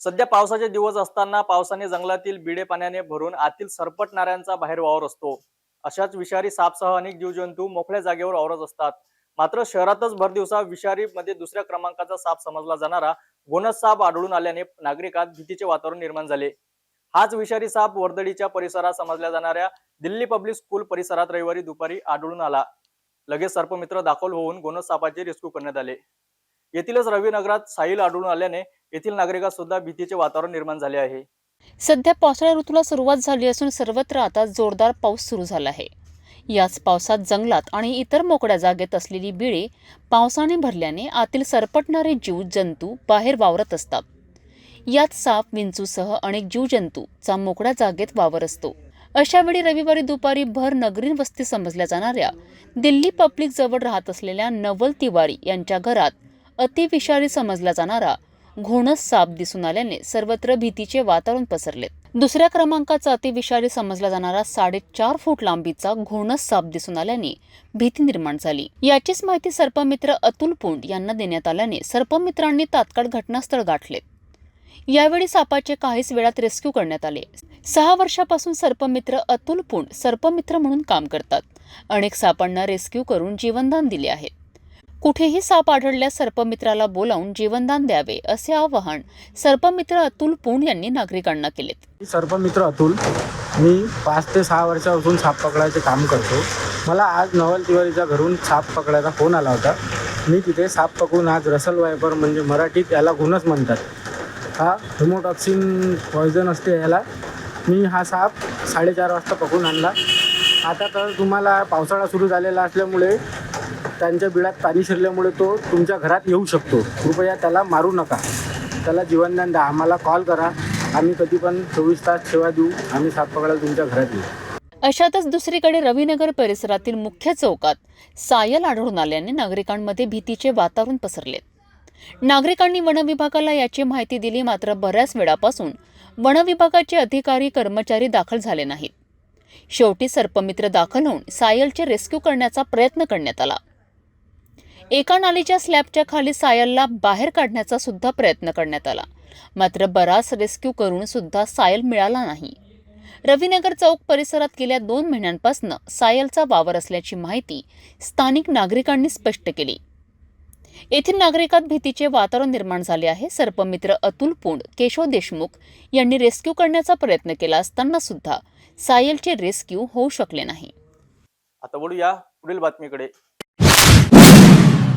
सध्या पावसाचे दिवस असताना पावसाने जंगलातील बिडे पाण्याने भरून आतील सरपटणाऱ्यांचा बाहेर वावर असतो. अशाच विषारी सापसह अनेक जीवजंतू मोकळ्या जागेवर वावरत असतात. मात्र शहरातच भर दिवसा विषारी मध्ये दुसऱ्या क्रमांकाचा साप समजला जाणारा गोनस साप आढळून आल्याने नागरिकात भीतीचे वातावरण निर्माण झाले. हाच विषारी साप वर्दळीच्या परिसरात समजल्या जाणाऱ्या दिल्ली पब्लिक स्कूल परिसरात रविवारी दुपारी आढळून आला. लगेच सर्पमित्र दाखल होऊन गोनस सापाचे रेस्क्यू करण्यात आले. येथीलच रवीनगरात साईल आढळून आल्याने येथील नागरिकात सुद्धा भीतीचे वातावरण निर्माण झाले आहे. सध्या पावसाळ्या ऋतूला सुरुवात झाली असून सर्वत्र आता जोरदार पाऊस सुरू झाला आहे. याच पावसात जंगलात आणि इतर मोकळ्या जागेत असलेली बिळे पावसाने भरल्याने आतील सरपटणारे जीव जंतू बाहेर वावरत असतात. यात साप विंचूसह अनेक जीवजंतूचा मोकळ्या जागेत वावर असतो. अशा वेळी रविवारी दुपारी भर नगरीन वस्ती समजल्या जाणाऱ्या दिल्ली पब्लिक जवळ राहत असलेल्या नवल तिवारी यांच्या घरात अतिविषारी समजला जाणारा घोणस साप दिसून आल्याने सर्वत्र भीतीचे वातावरण पसरले. दुसऱ्या क्रमांकाचा अतिविषारी समजला जाणारा साडेचार फूट लांबीचा घोणस साप दिसून आल्याने भीती निर्माण झाली. याचीच माहिती सर्पमित्र अतुल पुंड यांना देण्यात आल्याने सर्पमित्रांनी तात्काळ घटनास्थळ गाठले. यावेळी सापाचे काहीच वेळात रेस्क्यू करण्यात आले. सहा वर्षापासून सर्पमित्र अतुल पुंड सर्पमित्र म्हणून काम करतात. अनेक सापांना रेस्क्यू करून जीवनदान दिले आहे. कुठेही साप आढळल्यास सर्पमित्राला बोलावून जीवनदान द्यावे असे आवाहन सर्पमित्र अतुल पुण यांनी नागरिकांना केले सर्पमित्र अतुल. मी पाच ते सहा वर्षापासून साप पकडायचे काम करतो. मला आज नवल तिवारीच्या घरून साप पकडायचा फोन आला होता. मी तिथे साप पकडून आज रसल वायपर म्हणजे मराठीत याला गुणच म्हणतात. हा हिमोटॉक्सिन पॉयझन असते याला. मी हा साप साडेचार वाजता पकडून आणला. आता तर तुम्हाला पावसाळा सुरू झालेला असल्यामुळे त्यांच्या बिळात पाणी शिरल्यामुळे तो तुमच्या घरात येऊ शकतो. कृपया त्याला मारू नका. त्याला जीवनदान द्या. आम्हाला कॉल करा. आम्ही कधी पण चोवीस तास सेवा देऊ. आम्ही साप पकडायला तुमच्या घरात येऊ. अशातच दुसरीकडे रविनगर परिसरातील मुख्य चौकात सायल आढळून आल्याने नागरिकांमध्ये भीतीचे वातावरण पसरले. नागरिकांनी वनविभागाला याची माहिती दिली मात्र बऱ्याच वेळापासून वनविभागाचे अधिकारी कर्मचारी दाखल झाले नाहीत. शेवटी सर्पमित्र दाखल होऊन सायलचे रेस्क्यू करण्याचा प्रयत्न करण्यात आला. एका नालीच्या स्लॅबच्या खाली सायलला बाहेर काढण्याचा सुद्धा प्रयत्न करण्यात आला. मात्र बराच रेस्क्यू करून सुद्धा सायल मिळाला नाही. रविनगर चौक परिसरात गेल्या दोन महिन्यांपासून सायलचा वावर असल्याची माहिती स्थानिक नागरिकांनी स्पष्ट केली. येथील नागरिकात भीतीचे वातावरण निर्माण झाले आहे. सर्पमित्र अतुल पुंड केशव देशमुख यांनी रेस्क्यू करण्याचा प्रयत्न केला असताना सुद्धा सायलचे रेस्क्यू होऊ शकले नाही. आता बोलूया पुढील बातमीकडे.